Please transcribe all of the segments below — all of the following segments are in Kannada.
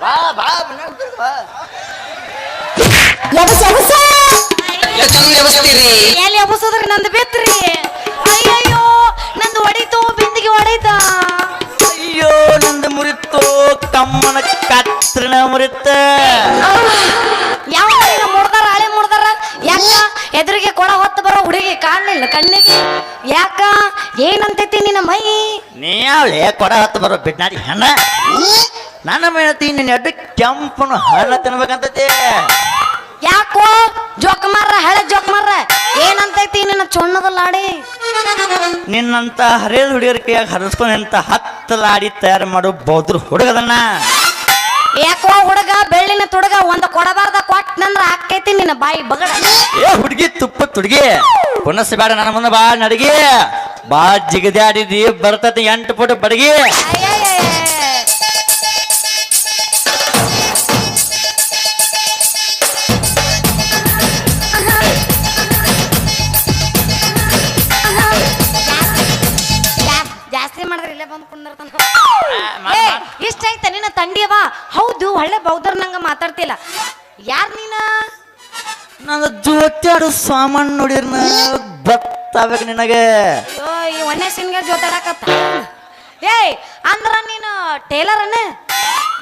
ಬಾ ಬಾ ಮನ್ಯಾಗ್ ಕೂತ್ಕೊ, ಬಾ. ಚಂದ ಎಬ್ಸ್ತೀರಿ ಎಲ್ಲಿ ಹಬ್ಬಸೋದ್ರಿ ನಂದು ಬಿತ್ರಿ. ಅಯ್ಯಯ್ಯೋ ನಂದು ಹೊಡಿತು ಬಿಂದಿಗೆ ಹೊಡೈತ. ಅಯ್ಯೋ ನಂದು ಮುರಿತು ತಮ್ಮನ ಕತ್ರಣ ಮುರಿತ. ಯಾವ ಮುಡ್ದಾರ ಹಳೆ ಮುಡ್ದಾರ ಯಾಕ? ಎದುರಿಗೆ ಕೊಡ ಹೊತ್ತು ಬರೋ ಹುಡುಗಿ ಕಾಣಲಿಲ್ಲ ಕಣ್ಣಿಗೆ. ಯಾಕ? ಏನಂತೈತಿ ನಿನ್ನ ಮೈ? ನೀ ಅವಳೆ ಕೊಡ ಹೊತ್ತು ಬರೋ ಬಿಡ್ನಾಡಿ ಹಣ್ಣ ನನ್ನ ಮೇಳತಿ ನಿನ್ನ ಎಡ್ಡು ಕೆಂಪನ ಹಣ್ಣ ತಿನ್ಬೇಕಂತತಿ. ಯಾಕೋ ಜೋಕ್ ಮಾರ್ರ ಹಳೆ ಜೋಕ್ ಮಾರ್ರ? ಏನಂತೈತಿ ನಿನ್ನ ಚೊಣ್ಣದ ಲಾಡಿ? ನಿನ್ನಂತ ಹರಿಯದ ಹುಡುಗರ ಕೈಯಾಗ ಹರಿಸ್ಕೊಂಡು ಹತ್ತು ಲಾಡಿ ತಯಾರು ಮಾಡು ಬೌದ್ರ ಹುಡುಗದನ್ನ. ಯಾಕೋ ಹುಡುಗ ಬೆಳ್ಳಿನ ತುಡುಗ ಒಂದ ಕೊಡಬಾರ್ದ ಕೊಟ್ಟನಂದ್ರ ಹಾಕೈತಿ ನಿನ್ನ ಬಾಯಿ ಬಗಡ. ಏ ಹುಡುಗಿ ತುಪ್ಪ ತುಡುಗಿ. ಪುನಸ್ ಬೇಡ ನನ್ನ ಮುಂದೆ ಬಾ ನಡಗಿ. ಬಾ ಜಿಗದಾಡಿದಿ ಬರ್ತತಿ ಎಂಟು ಫುಟ್ ಬಡಗಿ. ತಂಡಿಯವ? ಹೌದು ಒಳ್ಳೆ ಬೌದ್ಧರ್ ನಂಗ ಮಾತಾಡ್ತಿಲ್ಲ. ಯಾರ್ ನೀನ? ನನ್ನ ಜೋತ್ಯಾಡು ಸಾಮಾನು ನೋಡಿರ್ನ ಗೊತ್ತಾಗ್ಬೇಕು ನಿನಗೆ. ಅಯ್ಯೋ ಈ ಒನ್ನೆ ಸಿನ್ಗೆ ಜೋತಾಡಕತ್ತ. ಏಯ್ ಅಂದ್ರ ನೀನು ಟೇಲರ್ ಅನ್ನ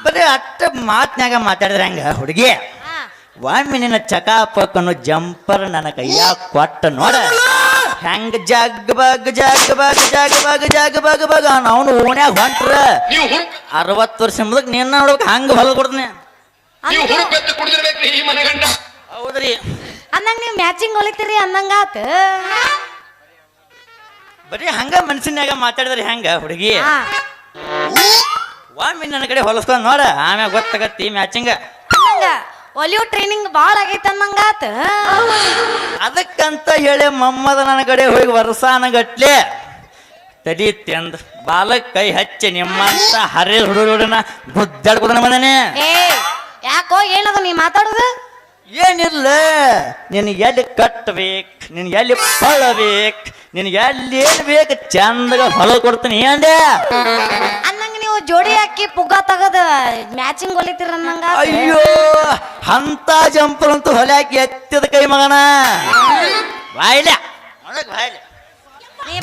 ಬರೀ ಅಟ್ಟ ಮಾತ್ನ್ಯಾಗ ಮಾತಾಡಿದ್ರೆ ಹಂಗ ಹುಡುಗಿ? ಒಮ್ಮೆ ನಿನ್ನ ಚಕಾಪಕ್ಕನ್ನು ಜಂಪರ್ ನನ್ನ ಕೈಯಾಗ ಕೊಟ್ಟ ನೋಡ. ಹೆಂಗ ಜಗ್ ಬಗ್ ಜಗ್ ಬಗ್ ಜಗ್ ಬಗ್ ಜಗ್ ಬಗ್ ಬಗ್ ಅವನು ಓಣ್ಯಾಗ ಹೊಂಟ್ರ. ಅರವತ್ತು ವರ್ಷ ಮುದಕ್ ನಿನ್ನ ನೋಡ್ಬೇಕು ಹಂಗ ಹೊಲ ಕೊಡ್ತೀನಿ ಹೌದ್ರಿ. ಅಂದಂಗ ನೀವು ಮ್ಯಾಚಿಂಗ್ ಹೊಲಿತೀರಿ ಅಂದಂಗಾತ ಬರೀ ಹಂಗ ಮನ್ಸಿನ್ಯಾಗ ಮಾತಾಡಿದ್ರಿ ಹೆಂಗ ಹುಡುಗಿ? ಹಾ. ಒಮ್ಮೆ ನನ್ನ ಕಡೆ ಹೊಲಸ್ಕೊಂಡ್ ನೋಡ. ಆಮ್ಯಾಗ ಗೊತ್ತಾಗತ್ತಿ ಮ್ಯಾಚಿಂಗ. ಒಲಿಯೋ ಟ್ರೈನಿಂಗ್ ಭಾಳ ಆಗೈತೆ ಅನ್ನಂಗಾತ. ಅದಕ್ಕಂತ ಹೇಳಿ ಮಮ್ಮದ ನನ್ನ ಕಡೆ ಹೋಗಿ ವರ್ಷಾನಗಟ್ಲೆ ತಡೀತಿ ಅಂದ್ ಬಾಲಕ್ ಕೈ ಹಚ್ಚಿ ನಿಮ್ಮಂತ ಹರಿ ಹುಡುಗನ ಗುದ್ದಾಡ್ಕೊದ ಮದನೆ ಏ ಯಾಕೋ ಏನದು ನೀ ಮಾತಾಡುದು? ಏನಿಲ್ಲ ನಿನ್ ಎಲ್ಲಿ ಕಟ್ಟಬೇಕು ನಿನ್ ಎಲ್ಲಿ ಪಳಬೇಕು ನಿನ್ ಎಲ್ಲಿ ಏನ್ ಬೇಕು ಚಂದಗ ಹೊಲ ಕೊಡ್ತೀನಿ ಅಂದಂಗ ನೀವು ಜೋಡಿ ಹಾಕಿ ಪುಗ್ಗ ತಗದ ಮ್ಯಾಚಿಂಗ್ ಹೊಲಿತೀರ ನಂಗ ಅಯ್ಯೋ ಅಂತ ಜಂಪರ್ ಅಂತ ಹೊಲೆ ಹಾಕಿ ಎತ್ತಿದ ಕೈ ಮಗನ. ಬಾಯ್ಲ. ನೀ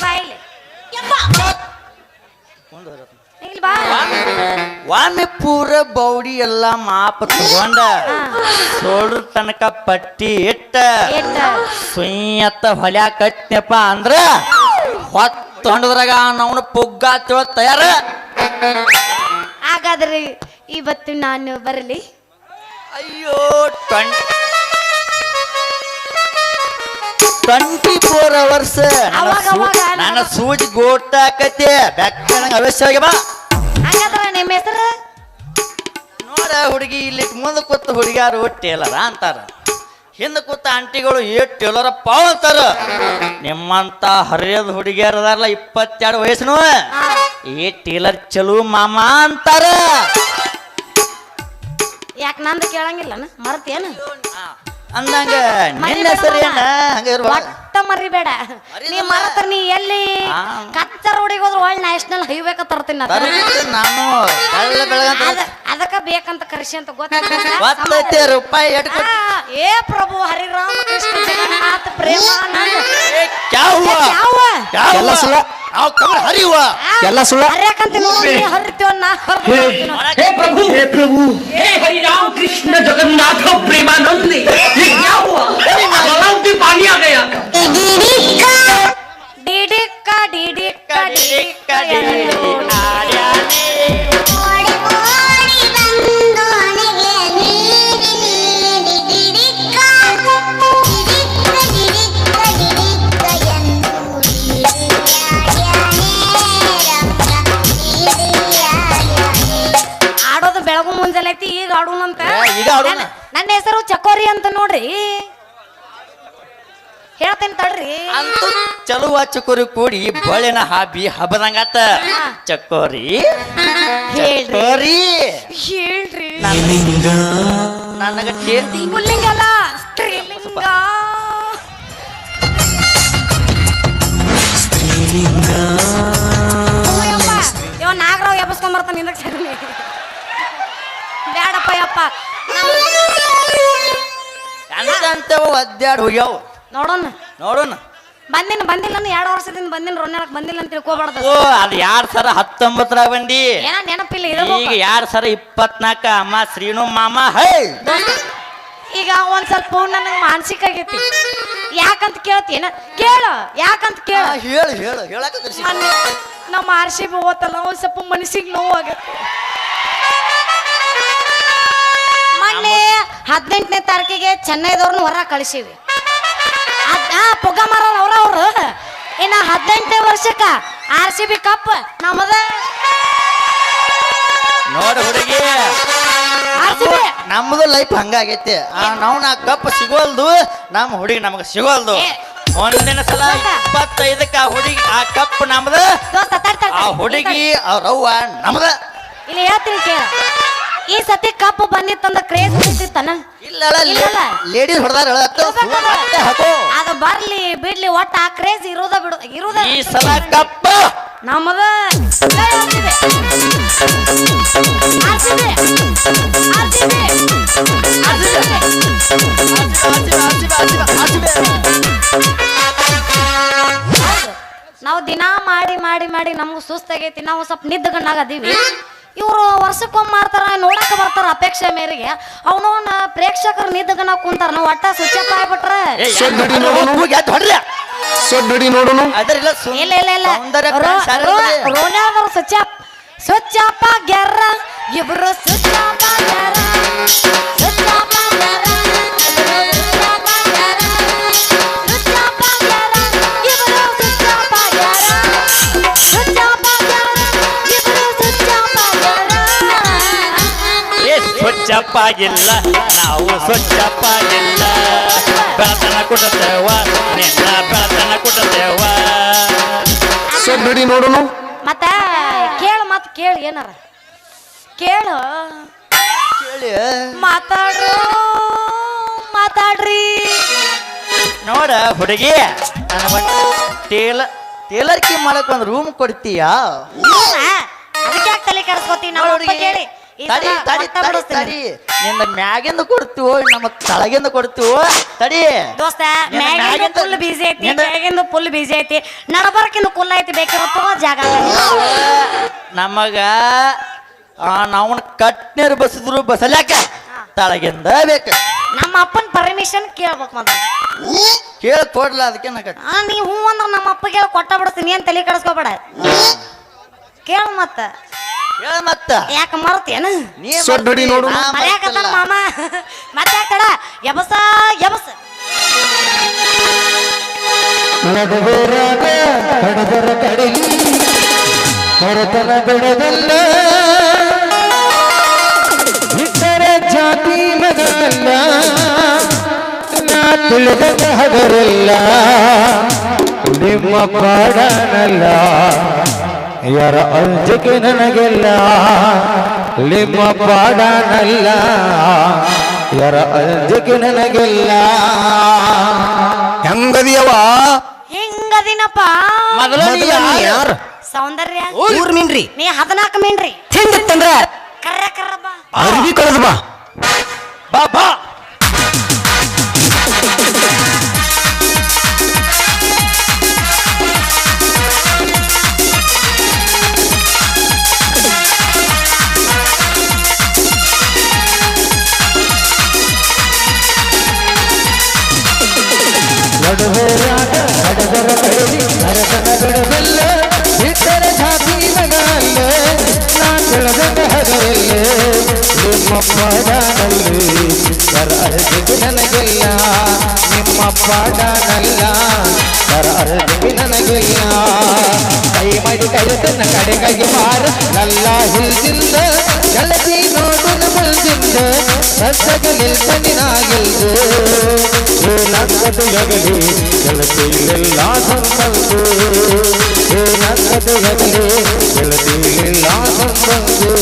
ಒಮ್ಮೆ ಪೂರ ಬೌಡಿ ಎಲ್ಲ ಮಾಪ ತಗೊಂಡ ಸೋಡು ತನಕ ಪಟ್ಟಿ ಇಟ್ಟ ಸುಯ್ಯತ್ತ ಹೊಲ್ಯಾ ಕಟ್ನಪ್ಪ ಅಂದ್ರ ಹೊತ್ತೊಂಡದ್ರಾಗ ನಾವು ಪುಗ್ಗ ತಿಳ ತಯಾರ. ಹಾಗಾದ್ರೆ ಇವತ್ತು ನಾನು ಬರಲಿ. ಅಯ್ಯೋ ಟ್ವೆಂಟಿ ಫೋರ್ ಅವರ್ಸ್ ಅವಾಗ ಅವಾಗ ನನ್ನ ಸೂಜಿ ಗೋಟಾಕತಿ ಬೆಕ್ಕನಂಗ ಅವಶ್ಯವಾಗಿ ಬಾ. ಹಾಗಾದ್ರೆ ನಿಮ್ಮ ಹೆಸರು? ನೋಡ ಹುಡುಗಿ ಇಲ್ಲಿ ಮುಂದೆ ಕೂತ ಹುಡುಗಿಯಾರು ಟೇಲರ ಅಂತಾರ. ಹಿಂದೆ ಕೂತ ಆಂಟಿಗಳು ಏ ಟೇಲರಪ್ಪ ಅಂತಾರ. ನಿಮ್ಮಂತ ಹರಿಯದ ಹುಡುಗಿಯರದಾರಲ್ಲ ಇಪ್ಪತ್ತೆರಡು ವಯಸ್ಸನು ಏ ಟೇಲರ್ ಚಲೋ ಮಾಮ ಅಂತಾರ. ಯಾಕೆ ನಂದು ಕೇಳಂಗಿಲ್ಲ ಮರ್ತೇನು ಅಂದಂಗ ನಿನ್ನ ಹೆಸರು ಏನ ಹಂಗ ಇರ್ಬಾ ಒಟ್ಟ ಮರಿಬೇಡ. ನೀ ಮರತ ನೀ ಎಲ್ಲಿ. ಕಚ್ಚ ರೋಡಿಗೆ ಹೋದ್ರೆ ಒಳ್ಳೆ ನ್ಯಾಷನಲ್ ಹೈವೇಕ ತರ್ತೀನಿ ನಾನು. ಬೆಳಗಂತ ಅದ ಅದಕ್ಕ ಬೇಕಂತ ಕರೆಸಿ ಅಂತ ಗೊತ್ತಾಗ್ತಾ ಗೊತ್ತೈತಿ ರೂಪಾಯಿ ಎಟ್ ಆ, ಏ ಪ್ರಭು ಹರಿರಾಮ ಕೃಷ್ಣ ಜಗನ್ನಾಥ ಪ್ರೇಮಾನಂದ. ಏ, ಕ್ಯಾವ್ವ? ಯಾವ ಕ್ಯಾವ್ವ? ಎಲ್ಲ ಸುಳ್ಳ. ನಾವು ಕಮಲ ಹರಿಯುವ ಎಲ್ಲ ಸುಳ್ಳ ಹರ್ಯಾಕಂತ ನೋಡಿ ಹರಿತೀವ ನಾ ಹರ್ದು हे प्रभु हे प्रभु हे हरि राम कृष्ण जगन्नाथ प्रेमानंद ये क्या हुआ गलाव में पानी आ गया ಡಿಡಿಕ್ಕ ಡಿಡಿಕ್ಕ ಡಿಡಿಕ್ಕ ಎಂದು. ಆಡೋದು ನನ್ನ- ಹೆಸರು ಚಕೋರಿ ಅಂತ ನೋಡ್ರಿ. ಹೇಳ್ತೇನೆ ತಡ್ರಿ. ಅಂತೂ ಚಲುವ ಚಕೋರಿ ಕೂಡಿ ಬಳೆನ ಹಾಬಿ ಹಬ್ಬದಂಗಾತ ಚಕೋರಿ. ಹೇಳ್ರಿ. ಚಕೋರಿ. ಹೇಳ್ರಿ. ನನಗ ಟೇ- ಪುಲ್ಲಿಂಗ ಅಲ್ಲ ಸ್ತ್ರೀಲಿಂಗ ಸ್ತ್ರೀಲಿಂಗ ಯಪ್ಪ. ಇವ ನಾಗರಾವ್ ಎಬ್ಬಸ್ಕೊಂಡ್ ಬರ್ತಾನೆ ಹಿಂದಕ್ಕೆ ಸರಿ ಬೇಡಪ್ಪ ಯಪ್ಪ. ಅಂತವ ಒದ್ದಾಡ್ ಹೋಗ್ಯಾವ. ನೋಡೋಣ. ನೋಡೋಣ. ಬಂದಿನ ಬಂದಿಲ್ಲ ಎರಡು ವರ್ಷದಿಂದ ಬಂದಿನ ರೊನ್ನಾಳಕ್ ಬಂದಿಲ್ಲ ಅಂತ ತಿಳ್ಕೊಬಾರ್ದು. ಓ ಅದು ಎರಡ್ ಸರ ಹತ್ತೊಂಬತ್ತರಾಗ ಬಂದಿ. ಏನ ನೆನಪಿಲ್ಲ ಈಗ ಇರಬೇಕು ಎರಡ್ ಸರ ಇಪ್ಪತ್ನಾಲ್ಕ ಅಮ್ಮ ಶ್ರೀನು ಮಾಮ ಹೇ! ಈಗ ಒಂದ್ ಸ್ವಲ್ಪ ನನಗೆ ಮಾನಸಿಕ ಆಗೈತಿ. ಯಾಕಂತ ಕೇಳ್ತೀನ ಕೇಳ ಯಾಕಂತ ಕೇಳ. ಹೇಳು ಹೇಳು ಹೇಳಕ ನಮ್ಮ ಆರ್ಸಿ ಓತಲ್ಲ ಒಂದ್ ಸ್ವಲ್ಪ ಮನಸ್ಸಿಗೆ ನೋವು ಆಗತ್ತೆ. ಮೊನ್ನೆ ಹದಿನೆಂಟನೇ ತಾರೀಕಿಗೆ ಚೆನ್ನೈದವ್ರನ್ನ ಹೊರ ಕಳಿಸಿವಿ ಪುಗ್ಗ ಮಾರಲ್ಲ ಅವ್ರ ಅವ್ರು. ಇನ್ನ ಹದಿನೆಂಟನೇ ವರ್ಷಕ್ಕ ಆರ್ ಸಿ ಬಿ ಕಪ್. ನಮ್ಮದ ನೋಡಿ ಹುಡುಗಿ. ನಮ್ದು ಲೈಫ್ ಹಂಗಾಗೈತಿ. ನಾವು ನಾ ಕಪ್ ಸಿಗೋಲ್ದು ನಮ್ಮ ಹುಡುಗಿ ನಮಗ ಸಿಗೋಲ್ದು. ಒಂದಿನ ಸಲ ಇಪ್ಪತ್ತೈದಕ್ಕ ಆ ಹುಡುಗಿ ಆ ಕಪ್ ನಮ್ದು. ಆ ಹುಡುಗಿ ಅವ್ರವ್ವ ನಮ್ದ. ಇಲ್ಲಿ ಹೇಳ್ತೀನಿ ಕೇಳ. ಈ ಸತಿ ಕಪ್ ಬಂದಿತ್ತಂದ ಕ್ರೇಜ್ ಬಿಟ್ಟಿತ್ತನ ಇಲ್ಲ ಇಲ್ಲ ಲೇಡೀಸ್ ಹೊಡೆದಾರ ಹಾಕೋ. ಅದು ಬರ್ಲಿ ಬಿಡ್ಲಿ ಒಟ್ಟ ಆ ಕ್ರೇಜ್ ಇರೋದ ಬಿಡು ಇರೋದ ಈ ಸಲ ಕಪ್ ನಮ್ಮದ. ನಾವು ದಿನಾ ಮಾಡಿ ಮಾಡಿ ಮಾಡಿ ನಮ್ಗೆ ಸುಸ್ತಾಗೈತಿ. ನಾವು ಸ್ವಲ್ಪ ನಿದ್ದಗಣ್ಣಾಗದೀವಿ ಇವರು ವರ್ಷಕ್ಕೊಮ್ಮೆ ಮಾಡ್ತಾರ ನೋಡಕ್ಕೆ ಬರ್ತಾರ ಅಪೇಕ್ಷೆ ಮೇರೆಗೆ. ಅವನವನ್ನ ಪ್ರೇಕ್ಷಕರು ನಿದ್ದಗನ ಕುಂತಾರ. ನಾವು ಒಟ್ಟ ಸ್ವಿಚ್ ಆಗ್ಬಿಟ್ರೆ. ಸೊಡ್ಡಡಿ ನೋಡೋನು. ಹೊಡ್ರಿ ಅದರಿಲ್ಲ ಇಲ್ಲ ಇಲ್ಲ ಇಲ್ಲ ಅಪ್ ಆಗ್ಯಾರ. ಇಬ್ರು ಸ್ವಚ್ಛಪ್ಪಾಗಿಲ್ಲ ನಾವು ಸ್ವಚ್ಛಪ್ಪಾಗಿಲ್ಲ ಬೆಳತನ ಕೊಡುತ್ತೇವ ನಿನ್ನ ಬೆಳತನ ಕೊಡುತ್ತೇವ ಸೊಡಿ ನೋಡು ಮತ್ತೆ ಕೇಳು ಮತ್ತೆ ಕೇಳು ಏನಾರ. ಕೇಳು. ಕೇಳಿ. ಮಾತಾಡ್ರು ಮಾತಾಡ್ರಿ. ನೋಡ ಹುಡುಗಿ ಟೇಲ ಟೇಲರ್ ಟೇಲರ್ಕಿ ಮಾಡಕ್ ಒಂದು ರೂಮ್ ಕೊಡ್ತೀಯಾ? ಅದಕ್ಕೆ ತಲೆ ಕೆಡಿಸ್ಕೋತಿ ನಾವು ಹುಡುಗಿ, ಕೇಳಿ. ತಡಿ ತಡಿ ತಡಿ ತಡಿ. ನಿನ್ನ ಮ್ಯಾಗಿಂದ ಕೊಡ್ತೀವೋ ನಮ್ಮ ತಳಗಿಂದ ಕೊಡ್ತೀವೋ? ತಡಿ. ದೋಸ್ತ ಮ್ಯಾಗಿಂದು ಮ್ಯಾಗಿಂದ- ಫುಲ್ ಬಿಸಿ ಐತಿ ಕೆಳಗಿಂದು ಫುಲ್ ಬೀಜಿ ಐತಿ. ನಡಬರ್ಕಿಂದ ಕುಲ್ಲ ಐತಿ ಬೇಕಿರೋ ತಗೋ ಜಾಗ ನಮಗ ನಾವು ಕಟ್ನೇರು ಬಸಿದ್ರು ಬಸಲ್ಯಾಕ ತಳಗಿಂದ ಬೇಕ. ನಮ್ಮ ಅಪ್ಪನ ಪರ್ಮಿಷನ್ ಕೇಳ್ಬೇಕು ಮತ್ತೆ ಕೇಳಿ ಕೊಡ್ಲ ಅದಕ್ಕೆ ನಾಕ ಆ ನೀ ಹೂ ಅಂದ್ರೆ ನಮ್ಮ ಅಪ್ಪಗೆ ಕೊಟ್ಟ ಬಿಡ್ತೀನಿ ಏನ್ ತಲೆ ಕಡಿಸ್ಕೋಬೇಡ. ಕೇಳು ಮತ್ತ. ಹೇಳ ಮತ್ತ. ಯಾಕ ಮರ್ತೇನ? ನೀ ನೋಡು. ನಾ ಮರ್ಯಾಕತ್ತಾನ ಮರ್ತಿಲ್ಲ. ಮಾಮ. ಮತ್ತೆ ಯಾಕಡ ಎಬಸ ಎಬಸ. ನಡುವರಾಗ ಕಡದರ ಕಡಲಿ ಹೊರತನ ಬಿಡದಲ್ಲ ಇತರ ಜಾತಿ ಮಗಲ್ಲ ನಾ ತಿಳಿದ ಹಗರಲ್ಲ ನಿಮ್ಮ ಪಾಡನಲ್ಲ ಯಾರ ಅಂಜಿಕೆ ನನಗೆಲ್ಲ ನಿಮ್ಮ ಪಾಡನಲ್ಲ. ಯಾರ ಅಂಜಿಕೆ ನನಗೆಲ್ಲ. ಹೆಂಗದಿಯವ? ಹೆಂಗದಿನಪ್ಪ? ಮೊದಲ ಯಾರು? ಸೌಂದರ್ಯ? ಊರ್ ಮೀನ್ರಿ ನೀ ಹದಿನಾಲ್ಕು ಮೀನ್ರಿ. ಹೆಂಗಿತ್ತಂದ್ರ? ಕರ್ರ ಕರ್ರ ಬಾ. ಅರ್ವಿ ಕಳೆದ ಬಾ ಬಾ. ಮಾರ ನಲ್ಲ ಹಿಲ್ದಿಂದ ಗೆಳತಿ ನೋಡು ನಮಲ್ದಿಂದ ಸತ್ತಗ ನಿಲ್ತನಿನಾಗಿಲ್ದು ನನ್ನದು ಯಗಲಿ ಗೆಳತಿಯಿಲ್ಲ ಸಂಬಂಧು. ಯಗಲಿ ಗೆಳತಿಯಿಲ್ಲ ಸಂಬಂಧು.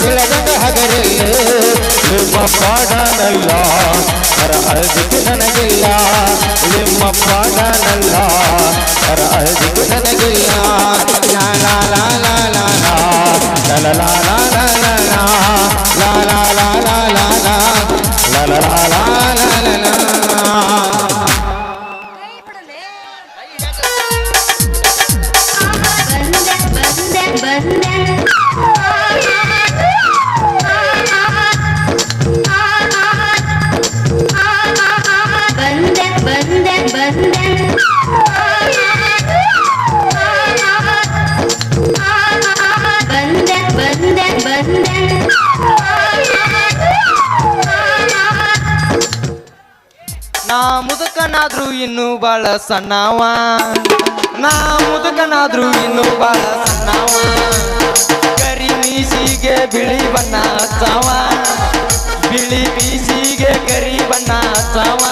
ತಿಳಿದಂಗ ಹಗರಲ್ಲೇ ನಿಮ್ಮ ಪಾಡನಲ್ಲ ಅರ ಅಳ್ದಿಕ್ಕೆ ನನಗಿಲ್ಲ ನಿಮ್ಮ ಪಾಡನಲ್ಲ ಅರ ಅಳ್ದಿಕ್ಕೆ ನನಗಿಲ್ಲ ಲಾ ಲಾ ಲಾ ಲಾ ಲಾ ಲಾ ಲಾ ಲಾ ಲಾ ಲಾ ಲಾ ನಾ ಮುದುಕನಾದ್ರೂ ಇನ್ನು ಬಾಳ ಸಣ್ಣವ. ನಾ ಮುದುಕನಾದ್ರೂ ಇನ್ನು ಬಾಳ ಸಣ್ಣವ. ಕರಿ ಮೀಸಿಗೆ ಬಿಳಿ ಬಣ್ಣ ಹಚ್ಚವ. ಬಿಳಿ ಮೀಸಿಗೆ ಕರಿ ಬಣ್ಣ ಹಚ್ಚವ.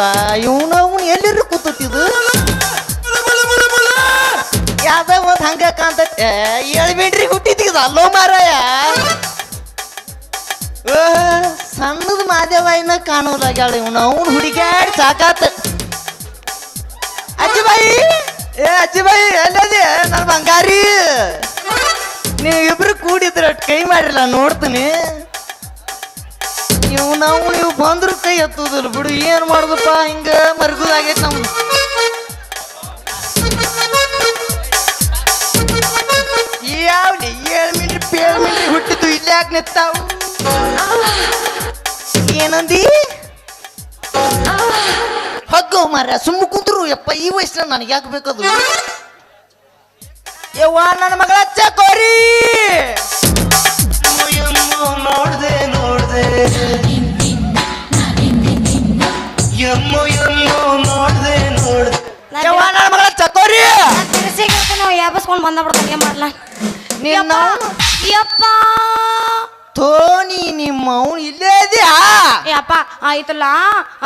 ಇಲ್ಲ ಇವನು ಅವನು ಎಲ್ಲಿರು ಕೂತಿದ್ದು ಯಾವ್ದ ಒಂದ್ ಹಂಗ ಕಾಂತತೆ ಹೇಳ್ಬೇಡ್ರಿ ಹುಟ್ಟಿದ್ದೀಗ ಅಲ್ಲೋ ಮಾರಾಯ. ಸಣ್ಣದ ಮಾದೇವ ಇನ್ನ ಕಾಣೋದಾಗ್ಯಾಳ ಇವನ. ಅವನು ಹುಡುಗ್ಯಾಡಿ ಸಾಕಾತ. ಅಜ್ಜಿಬಾಯಿ! ಏ, ಅಜ್ಜಿಬಾಯಿ, ಎಲ್ಲದೆ? ನನ್ನ ಬಂಗಾರಿ. ನೀವಿಬ್ರು ಕೂಡಿದ್ರ ಕೈ ಮಾಡಿರಲ್ಲ ನೋಡ್ತೀನಿ. ಇವ್ ನಾವು, ಇವು ಬಂದ್ರು ಕೈ ಎತ್ತುದಿಲ್ಲ. ಬಿಡು, ಏನ್ ಮಾಡುದಪ್ಪ? ಹಿಂಗ ಮರ್ಗುದಾಗೈತಿ ನಮ್ದು ಯಾವ್ಲಿ ಏಳು ಏಳು ಹುಟ್ಟಿದ್ದು ಇಲ್ಲೇ ಯಾಕೆ ಏನಂದಿ? ಹಗ್ಗ ಮಾರ ಸುಮ್ಮ ಕುಂತ್ರು. ಯಪ್ಪ, ಈ ವಯಸ್ಸಿನ ನನಗೆ ಯಾಕೆ ಬೇಕದು ಯವ್ವ, ನನ್ನ ಮಗಳ ಚಕೋರಿ ನೋಡ್ದೆ ನೋಡ್ದೆ. ಎಮ್ಮು ಎಮ್ಮು ನೋಡ್ದೆ ನೋಡ್ದೆ. ಮಗಳ ಚಕೋರಿ ನಾವು ಯಾಬಸ್ಕೊಂಡು ಬಂದ ಬಿಡ್ತಾನೆ ಏನ್ ಮಾಡ್ಲ? ನಿನ್ನ ಯಪ್ಪ. ತೋನಿ ನಿಮ್ಮ ಅವನು ಇಲ್ಲೇ ಇದೆಯಾ? ಆಯ್ತಲ್ಲ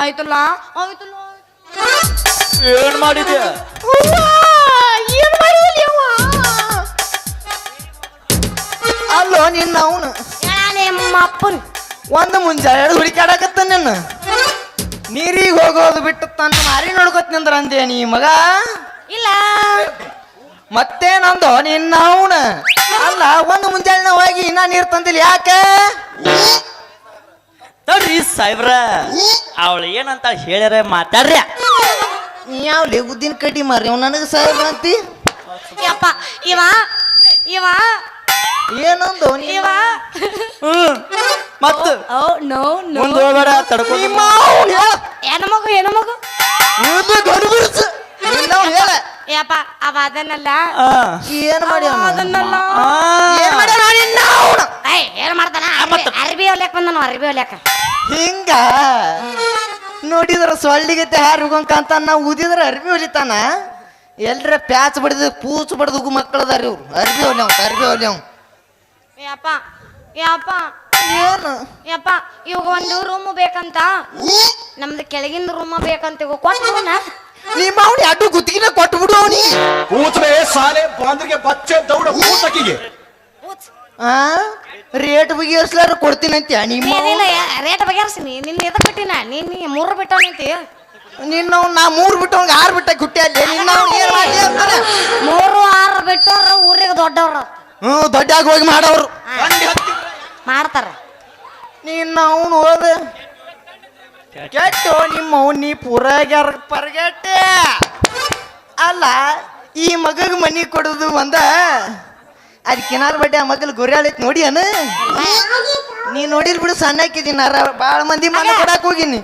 ಆಯ್ತಲ್ಲ ಆಯ್ತಲ್ಲ. ಏನ್ ಮಾಡಿದ್ಯ? ಅಲ್ಲೋ ನಿನ್ನ ಅವನು? ನಿಮ್ಮ ಅಪ್ಪನ್? ಒಂದು ಮುಂಜಾನೆ ಹುಡುಕಾಡಕತ್ತ ನಿನ್ನ. ನೀರಿಗೆ ಹೋಗೋದು ಬಿಟ್ಟು ತನ್ನ ಮಾರಿ ನೋಡ್ಕೊತ ನಿಂದ್ರ ಅಂದೆ ನೀ ಮಗ. ಇಲ್ಲ. ಮತ್ತೇನಂದು ನಿನ್ನ ಅವನು? ಅಲ್ಲ ಒಂದು ಮುಂಜಾನೆ ಹೋಗಿ ಇನ್ನ ನೀರು ತಂದಿಲ್ಲ ಯಾಕೆ? ನೋಡ್ರಿ ಸೈಬ್ರ ಅವಳು ಏನಂತ ಹೇಳ್ಯಾರ ಮಾತಾಡ್ರಿ. ಯಾವ್ಲಿ ಉದ್ದಿನ ಕಡ್ಡಿ ಮಾರಿ ಅವ್ ನನಗೆ ಸಾಹೇಬ್ರ ಅಂತಿ? ಯಪ್ಪ ಇವ ಇವ ಏನಂದೋ ನೀ ಇವ? ಹ್ಮ್. ಮತ್ತ? Oh no no. ಮುಂದೆ ಹೋಗ್ಬೇಡ ತಡ್ಕೊ ಹೆಣ್ಣು ಮಗು ಹೆಣ್ಣು ಮಗು? ಹೇಳ. ಯಪ್ಪ ಅವ ಅದನ್ನಲ್ಲ. ಆ, ಏನ್ ಮಾಡಿ ಅವ ಅದನ್ನಲ್ಲ. ಏನ್ ಮಾಡ್ಯಾನ ನಿನ್ನ ಅವ್ನ? ಏನ್ ಮಾಡ್ತಾನ? ಅರ್ಬಿ ಹೊಲ್ಯಾಕ ಬಂದನು ಅರ್ಬಿ ಹೊಲ್ಯಾಕ. ಹಿಂಗ? ನೋಡಿದ್ರ ಸೊಳ್ಳಿಗತ್ತೆ ಹಾರಿಗೊಂಡ್ ಅಂತ ನಾ ಊದಿದ್ರ ಅರ್ಬಿ ಹೊಲಿತಾನ? ಎಲ್ರ ಪ್ಯಾಚ್ ಬಡಿದ ಪೂಚ್ ಬಡ್ದು ಮಕ್ಕಳು ಅದಾರ ಇವ್ರು. ಅರ್ಬಿ ಹೊಲ್ಯಾವ ಅರ್ಬಿ ಹೊಲ್ಯಾವ ಯಪ್ಪ ಯಪ್ಪ ಏನು ಯಪ್ಪ ಇವಾಗ ಒಂದು ರೂಮ್ ಬೇಕಂತ? ನಮ್ದು ಕೆಳಗಿನ ರೂಮ್ ಬೇಕಂತ ಇವಾಗ ಕೊಟ್ಬಿಡೋಣ ನಿಮ್ಮ ಅವ್ನ ಅಡ್ಡು ಗುತ್ತಿಗೆನ ಕೊಟ್ಟು ಬಿಡು ಅವನಿಗೆ. ಕೂತ್ರೆ ಸಾಲೆ ಬಾಂದ್ರಿಗೆ ಬಚ್ಚೆ ದೌಡ ಕೂತಕಿಗೆ ಆ? ರೇಟ್ ಬಗೆಹರಿಸ್ಲಾರ ಕೊಡ್ತೀನಿ ಅಂತ ನಿಮ್ಮ ಏನಿಲ್ಲ ರೇಟ್ ಬಗೆಹರಿಸಿನಿ ನಿನ್ನ ಎದಕ್ ಬಿಟ್ಟಿನ? ನೀನ್ ನೀ ಮೂರು ಬಿಟ್ಟವ್ ನಿಂತಿ ನಿನ್ನ ನಾ ಮೂರ್ ಬಿಟ್ಟು ಅವ್ನಿಗೆ ಆರು ಬಿಟ್ಟ ಗುಟ್ಟಿ ಅಲ್ಲಿ. ನಿನ್ನ ಅವ್ನ್ ಏನ್ ಮಾಡ್ಲಿ ಅಂತಾನೆ? ಮೂರು ಆರು ಬಿಟ್ಟವ್ರ ಊರಿಗೆ ದೊಡ್ಡವ್ರು. ಹ್ಞೂ ದೊಡ್ಡಾಗಿ ಹೋಗಿ ಮಾಡೋರು. ಮಾಡ್ತಾರ. ನಿನ್ನ ಅವನು ಹೋದ ಕೆಟ್ಟು ನಿಮ್ಮ ಅವ್ನ್ ನೀ ಪೂರಾಗ್ಯಾರ ಪರ್ಗೆಟ್ಟೆ. ಅಲ್ಲ ಈ ಮಗಗೆ ಮನಿ ಕೊಡುದು ಒಂದ. ಅದಕ್ಕಿನಾರ ಬಡ್ಡಿ ಆ ಮಗಲ್ ಗುರಿಯಾಳೈತ್ ನೋಡಿ ಅನ ನೀ ನೋಡಿಲ್ ಬಿಡು ಸಣ್ಣ ಹಾಕಿದ್ದೀನಿ ಬಾಳ ಮಂದಿ ಮನೆ ಕೊಡಕ್ ಹೋಗಿನಿ.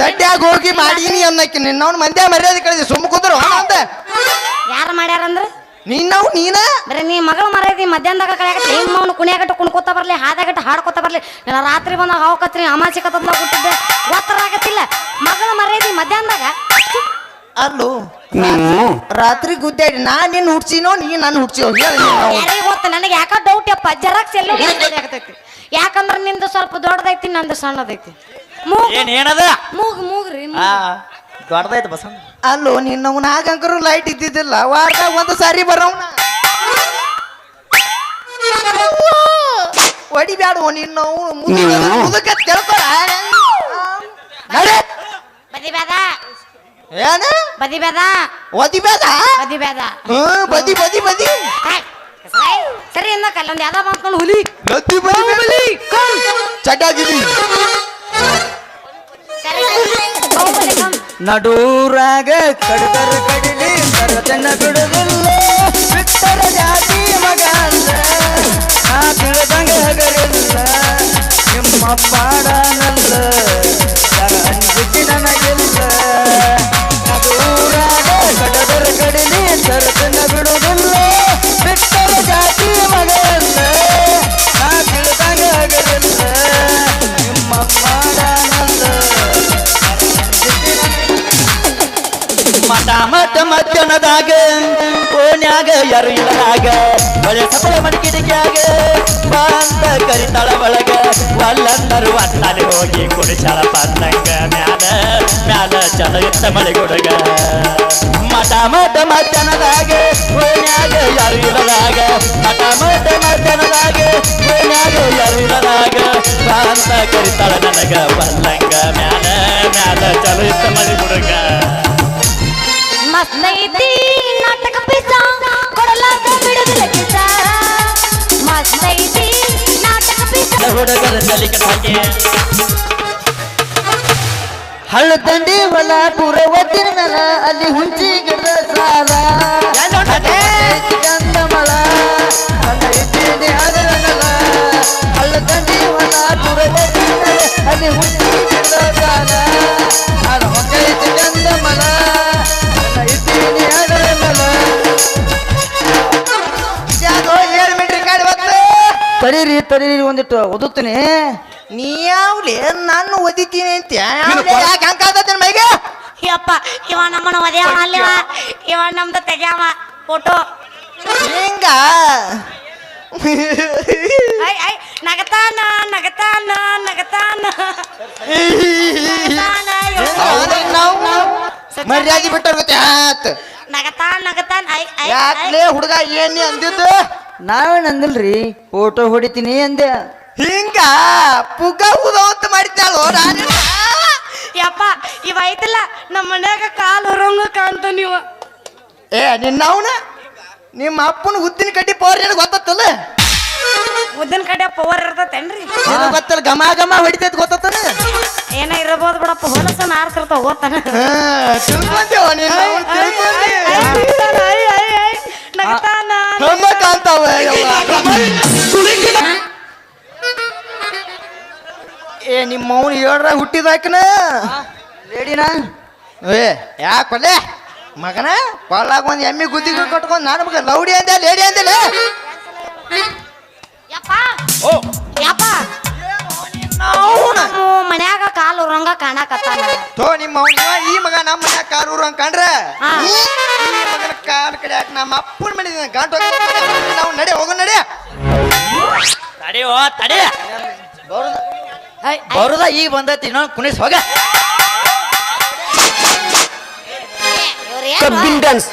ದಡ್ಡ್ಯಾಗ ಹೋಗಿ ಮಾಡೀನಿ ಅನ್ನಕ್ಕೆ ನಿನ್ನವ್ನ ಮಂದ್ಯ ಮರ್ಯಾದೆ ಕಳಿಸಿ ಸುಮ್ಮ ಕುಂದ್ರು ಅಂತ. ಯಾರು ಮಾಡ್ಯಾರಂದ್ರ? ನಿನ್ನವ್ ನೀನ? ಬರೀ ನೀ ಮಗಳ ಮರ್ಯಾದಿ ಮಧ್ಯಾಹ್ನದಾಗ ಕಳೆಯಕತ್ತಿ. ಹೆಂಗ್ ಅವನು ಕುಣಿಯಾಗಟ್ಟು ಕುಣ್ಕೋತ ಬರ್ಲಿ ಹಾದಾಗಟ್ಟು ಹಾಡ್ಕೋತ ಬರ್ಲಿ. ನಾನು ರಾತ್ರಿ ಬಂದಾಗ ಹಾವು ಕತ್ರಿ ಅಮಾಸಿ ಕತ್ತದ್ಲ ಹುಟ್ಟಿದ್ದೆ. ಗೊತ್ತರಾಗತ್ತಿಲ್ಲ ಮಗಳ ಮರ್ಯಾದಿ ಮಧ್ಯಾಹ್ನದಾಗ? ಅಲ್ಲೂ ರಾತ್ರಿ ಗುದ್ದಾಡಿ ನಾ ನಿನ್ನ ಹುಡ್ಸಿನೋ ನೀ ನನ್ನ ಹುಡ್ಸಿ ಹೋಗಿ ಯಾರಿಗೆ ಗೊತ್ತ ನನಗೆ ಯಾಕ ಡೌಟ್ ಅಪ್ಪ ಜರಾಕ್ಸ್ ಎಲ್ಲ ಯಾಕಂದ್ರೆ ನಿಂದು ಸ್ವಲ್ಪ ದೊಡ್ಡದೈತಿ ನಂದು ಸಣ್ಣದೈತಿ. ಏನ್ ಏನದ? ಮೂಗ್ ಮೂಗ್ರಿ ಆ ದೊಡ್ಡದೈತೆ ಬಸಣ್ಣ. ಅಲ್ಲೋ ನಿನ್ನವ್ ನಾಗಂಕರು ಲೈಟ್ ಇದ್ದಿದ್ದಿಲ್ಲ ವಾರದಾಗ ಒಂದು ಸಾರಿ ಬರೋಣ. ಹೊಡಿಬ್ಯಾಡು ಮುದುಕ ತಿಳ್ಕೊಳ. ಬೇದ ಏನ? ಬದಿ ಬೇದ ಬದಿ ಬೇದ ಹ್ಮ್ ಬದಿ ಬದಿ ಬದಿ. ಹಾಯ್. ಸರಿ, ಅಂದ ಕಲ್ಲೊಂದು ಯಾವ್ದೋ ಮಾಡ್ಕೊಂಡು ಹುಲಿ. ಬದಿ ಬದಿ ಬದಿ ಚಡ್ಡಾಗಿದ್ರಿ ನಡೂರಾಗ ಕಡಿದರು ಕಡಿಲಿ ಸರತನ ಬಿಡುದಿಲ್ಲ. ಬಿತ್ತರ ಜಾತಿ ಮಗ ಅಲ್ಲ ನಾ ತಿಳಿದಂಗ ಹಗರಿಲ್ಲ ನಿಮ್ಮ ಪಾಡನಲ್ಲ, ಯಾರ ಅಂಜಿಕೆ ನನಗಿಲ್ಲ. ನಡೂರಾಗ ಕಡದರ ಕಡಿಲಿ ಸರತನ ಬಿಡುದಿಲ್ಲ. ಬಿತ್ತರ ಜಾತಿ ಮಠ ಮಠ ಮಧ್ಯಾಹ್ನದಾಗ ಓನ್ಯಾಗ ಯಾರು ಇಲ್ಲದಾಗ ಬಳೆ ಸಫಲ ಮಡಿಕಿಡಿಗ್ಯಾಗ ಬಂದ ಕರಿತಾಳ ಒಳಗ ಒಲ್ಲಂದರು ಒತ್ತಾಲಿ ಹೋಗಿ ಕುಡಿಸಾಳ ಪಂದಂಗ ಮ್ಯಾಲ ಮ್ಯಾಲ ಚಲ ಇತ್ತ ಮಳೆ ಗುಡಗ ಮಠ ಮಠ ಮಧ್ಯಾಹ್ನದಾಗ ಓನ್ಯಾಗ ಯಾರು ಇಲ್ಲದಾಗ ಮಠ ಮಠ ಮಧ್ಯಾಹ್ನದಾಗ ಓನ್ಯಾಗ ಯಾರು ಇಲ್ಲದಾಗ ಬಂದ ಕರಿತಾಳ ನನಗ ಒಲ್ಲಂಗ ಮ್ಯಾಲ ಮ್ಯಾಲ ಚಲ ಇತ್ತ ಮಳೆ ಗುಡಗ ಮಸ್ತ್ ಐತಿ ನಾಟಕ ಪಿಸ ಮಸ್ತ್ ನಾಟಕ ಹಳ್ಳ ದಂಡಿ ಹೊಲ ಪೂರ ಒದ್ದಿನ ಮೇಲ ಅಲ್ಲಿ ಹುಂಚಿ ಗಿಡ ಸಾಲ. ತಡೀರಿ ಓದುತ್ತೇನೆ ನೀ ಯಾವ್ಲಿ ನಾನು ಒದಿತೀನಿ ಅಂತ ಯಾಕೆ ಹಂಗಾದ ಮೈಗೆ? ಯಪ್ಪ ಇವ ನಮ್ಮನ ಒದ್ಯಾವ ಅಲ್ಲಿವ ಇವ ನಮ್ದು ತೆಗ್ಯಾವ? ಫೋಟೋ. ಹಿಂಗ? ಐ ಐ ನಗತಾನ ನಗತಾನ ನಗತಾನ. ಮರ್ಯಾದೆ ಬಿಟ್ಟ ನಗತಾನ ನಗತಾನ. ಐ ಐ ಐ. ಯಾಕ್ಲೆ ಹುಡುಗ ಏನಿ ಅಂದಿದ್ದು? ನಾವೇನ್ ಅಂದಿಲ್ರಿ? ಫೋಟೋ ಹೊಡಿತೀನಿ ಅಂದೆ. ಹಿಂಗ? ಪುಗ್ಗ ಊದೋ ಅಂತ ಮಾಡಿದ್ದಾಳು ನಾನು ಯಪ್ಪ ಇವ ಐತಲ್ಲ ನಮ್ಮ ಮನ್ಯಾಗ ಕಾಲು ಹೊರಂಗ ಕಾಣ್ತ ನೀವು. ಏ ನಿನ್ನವನ ನಿಮ್ಮ ಅಪ್ಪನ ಉದ್ದಿನ ಕಡ್ಡಿ ಪವರ್ ಏನು ಗೊತ್ತತ್ತಲ್ಲ? ಉದ್ದಿನ ಕಡೆ ಪವರ್ ಇರ್ತತೇನ್ರಿ? ಇದು ಗೊತ್ತಲ್ಲ ಘಮ ಘಮ ಹೊಡಿತೈತಿ ಗೊತ್ತತ್ತನ ಏನ ಇರಬಹುದು ಬಿಡಪ್ಪ ಹೊಲಸ ನಾರ್ತಿರ್ತಾವ ಓದ್ತಾನ ತಿಳ್ಕೊಂತೇವ ನಿನ್ನ ನಗತಾನ ನಮ್ಮ ಕಾಂತಾವ ಏ ನಿಮ್ಮ ಅವನು ಏಳ್ರ ಹುಟ್ಟಿದಾಕನ? ಲೇಡಿನ? ಏ ಯಾಕೊಲ್ಲೆ ಮಗನ? ಕೊಳ್ಳಾಗ ಒಂದು ಎಮ್ಮಿ ಗುದ್ದಿ ಕಟ್ಕೊಂಡು ನಾನು ಮಗ ಲೌಡಿ ಅಂದೆ ಲೇಡಿ ಅಂದಿಲ್ಲ ಯಪ್ಪ. ಯಪ್ಪ. ನಮ್ಮ ಮನ್ಯಾಗ ಕಾಲು ರಂಗ ಕಾಣಕತ್ತಾನ. ತೋ ನಿಮ್ಮ ಅವ್ನ ಈ ಮಗ ನಮ್ಮ ಮನ್ಯಾಗ ಕಾಲು ರಂಗ ಕಂಡ್ರ ಈ ಮಗನ ಕಾಲ್ ಕಡೆ ಹಾಕಿ ನಮ್ಮ ಅಪ್ಪನ ಮನೆ ಗಂಟು ನಾವು ನಡೆ ಹೋಗೋ ನಡೆ. ತಡೆಯೋ ತಡಿ. ಬರೋದ. ಬರುದ ಈಗ ಬಂದೈತಿ ಇನ್ನೊಂದು ಕುಣಿಸ್ ಹೋಗ. ಕಬ್ಬಿನ್ ಡ್ಯಾನ್ಸ್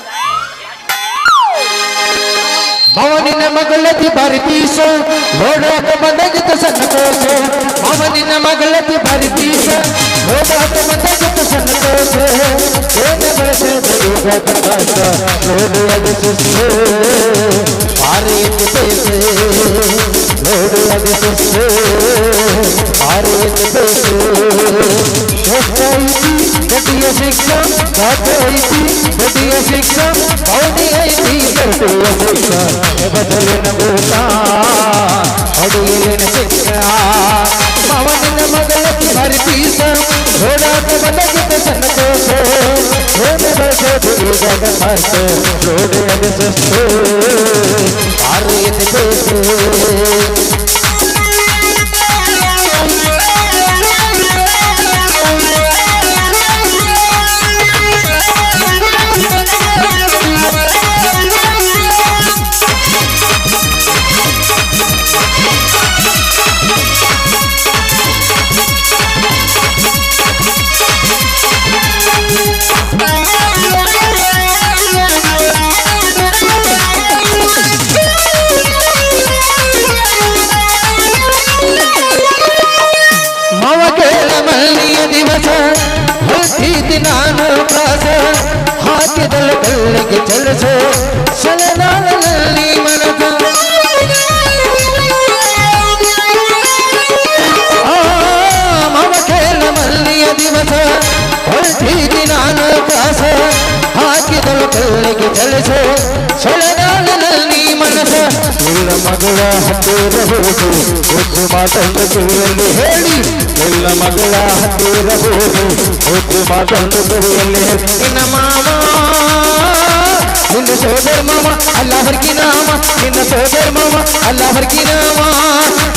ಅವನಿನ ಮಗಳತಿ ಭಾರತೀಶ ನೋಡಾಕ ಬಂದಾಗಿತ್ತು ಸಣ್ಣ ಕೋಸ. ಅವನಿನ ಮಗಳತಿ ಭಾರತೀಶ ನೋಡಾಕ ಬಂದಾಗಿತ್ತು ಸಣ್ಣ ಕೋಸು. ಏನ ಬೆಳೆಸಿದರು ಪ್ರಕಾಶ ನೋಡುವಾಗ আরে পেতে লোড লাগে সুসে আরে পেতে দোস্তাইতি গটিয়া শিক্ষা? গাতাইতি গটিয়া শিক্ষা? বাউডিয়াইতি গটিয়া শিক্ষা? বদলেন বোতা অডিয়েলেন শিক্ষা। পবন মগল ಸಿಕ್ಕ ಮಾವನಿನ ಮಗಳಕ್ಕೆ ಹರಿ ಪೀಸ ಓಡಾಟ ಬದಗಿದ್ದ ಸಣ್ಣ ದೋಸ ಪ್ರೇಮ ಬಳಸೋದು ಈಗ ಮಸ್ತ ರೋಡ್ ಅದು ಸಸ್ತು ಆರು ಎದ್ದು ಬೇಕು ಮಗಳ ಹತ್ತಿರ ಹೋಗು ಒದ್ದು ಮಾತನ್ನು ಕಿವಿಯಲ್ಲಿ ಹೇಳಿ ಎಲ್ಲ ಮಗಳ ಹತ್ತಿರ ಹೋಗು ಒದ್ದು ಮಾತನ್ನು ಕಿವಿಯಲ್ಲಿ ಹೇಳಿ ನಿನ್ನ ಮಾವ ನಿನ್ನ ಸೋದರ ಮಾವ ಅಲ್ಲ ಹರ್ಕಿ ನಾಮ ನಿನ್ನ ಸೋದರ ಮಾವ ಅಲ್ಲ ಹರ್ಕಿ ನಾಮ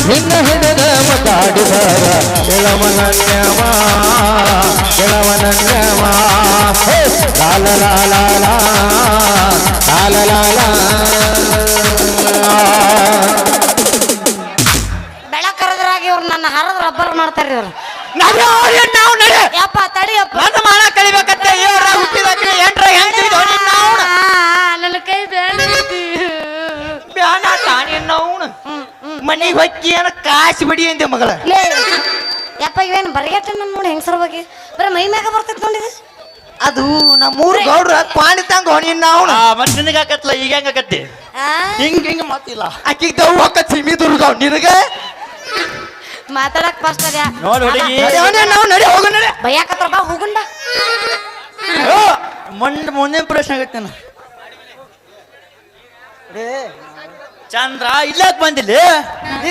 ನಿನ್ನ ಹಿಡದ ಮತಾಡಿದಾರ ಎಳವನನ್ಯವ ಎಳವನನ್ಯವ ಹೇ, ಲಾಲ ಲಾಲ ಲಾಲ ಲಾಲ ಬೆಳಕರದ್ರಾಗಿ ಇವ್ರು ನನ್ನ ಹರದ ರಬ್ಬರ್ ಮಾಡ್ತಾರ ಇವ್ರು. ನಾವು ನಡೆ? ಯಪ್ಪ ತಡಿಯಪ್ಪ. ನನ್ನ ಮಾನ ಕಳಿಬೇಕಂತ ಹುಟ್ಟಿದಾಕಿನ ಎಂಟ್ರ ನಿನ್ನ ಕೈ ಬೇಡೈತಿ ಮನಿಗೆ ಹೊಕ್ಕಿ ಏನ ಕಾಸಿ ಬಿಡಿ ಅಂದೆ ಮಗಳ. ಯಪ್ಪ ಇವೇನು ಬರಿಗಟ್ಟ ನನ್ನ ನೋಡಿ ಹೆಂಗಸರ ಬಗ್ಗೆ? ಬರೀ ಮೈ ಮ್ಯಾಗ ಬರ್ತೈತಿ ನೋಡಿದ ಅದು ನಮ್ಮೂರ್ ಗೌಡ್ರ ಕ್ವಾಣಿ ತಂಗ ನಿನ್ನ ಅವನು. ಮತ್ತೆ ನಿನಗೆ ಆಕತ್ಲ? ಈಗ ಹೆಂಗ ಆಕತ್ತಿ? ಹಿಂಗ ಹಿಂಗ ಮಾತಿಲ್ಲ ಆಕಿಗ್ ದವ್ ಹೊಕ್ಕ ಚಿಮಿ ದುರ್ಗವ್ ನಿನಗ? ಮಾತಾಡಕ್ ಫಸ್ಟ್ ಅದ್ಯಾ ನೋಡ್ ಹುಡುಗಿ. ನಾವು ನಡಿ ಹೋಗ ನಡಿ ಬಯ್ಯಾಕತ್ರ ಬಾ ಹೋಗುಂಡ. ಮುಂದ್ ಮುಂದಿನ ಪ್ರಶ್ನೆ ಆಗತ್ತೇನ ಚಂದ್ರ ಇಲ್ಲಕ್ ಬಂದಿಲ್ಲ? ನೀ